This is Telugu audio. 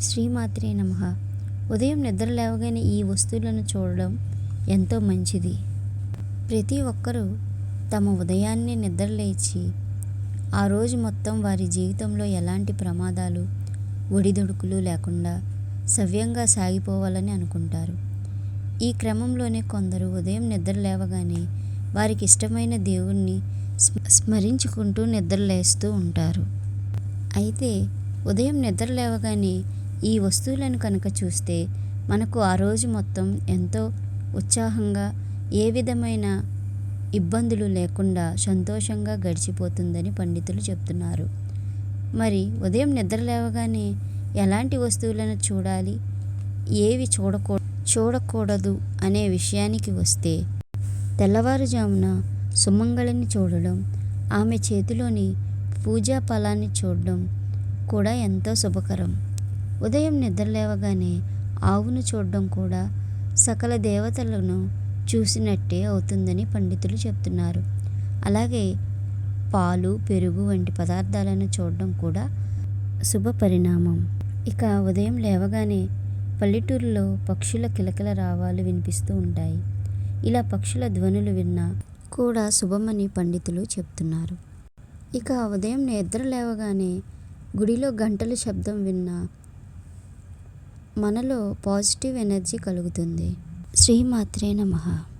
శ్రీమాత్రే నమ. ఉదయం నిద్ర లేవగానే ఈ వస్తువులను చూడడం ఎంతో మంచిది. ప్రతి ఒక్కరూ తమ ఉదయాన్నే నిద్ర లేచి ఆ రోజు మొత్తం వారి జీవితంలో ఎలాంటి ప్రమాదాలు ఒడిదుడుకులు లేకుండా సవ్యంగా సాగిపోవాలని అనుకుంటారు. ఈ క్రమంలోనే కొందరు ఉదయం నిద్ర లేవగానే వారికి ఇష్టమైన దేవుణ్ణి స్మ- స్మరించుకుంటూ నిద్రలేస్తూ ఉంటారు. అయితే ఉదయం నిద్ర లేవగానే ఈ వస్తువులను కనుక చూస్తే మనకు ఆ రోజు మొత్తం ఎంతో ఉత్సాహంగా ఏ విధమైన ఇబ్బందులు లేకుండా సంతోషంగా గడిచిపోతుందని పండితులు చెప్తున్నారు. మరి ఉదయం నిద్ర లేవగానే ఎలాంటి వస్తువులను చూడాలి? ఏవి చూడకూ చూడకూడదు అనే విషయానికి వస్తే తెల్లవారుజామున సుమంగళిని చూడడం ఆమె చేతిలోని పూజా ఫలాన్ని చూడడం కూడా ఎంతో శుభకరం. ఉదయం నిద్ర లేవగానే ఆవును చూడడం కూడా సకల దేవతలను చూసినట్టే అవుతుందని పండితులు చెప్తున్నారు. అలాగే పాలు పెరుగు వంటి పదార్థాలను చూడడం కూడా శుభ పరిణామం. ఇక ఉదయం లేవగానే పల్లెటూరులో పక్షుల కిలకల రావాలు వినిపిస్తూ ఉంటాయి. ఇలా పక్షుల ధ్వనులు విన్నా కూడా శుభమని పండితులు చెప్తున్నారు. ఇక ఉదయం నిద్ర లేవగానే గుడిలో గంటల శబ్దం విన్నా మనలో పాజిటివ్ ఎనర్జీ కలుగుతుంది. శ్రీమాత్రే నమః.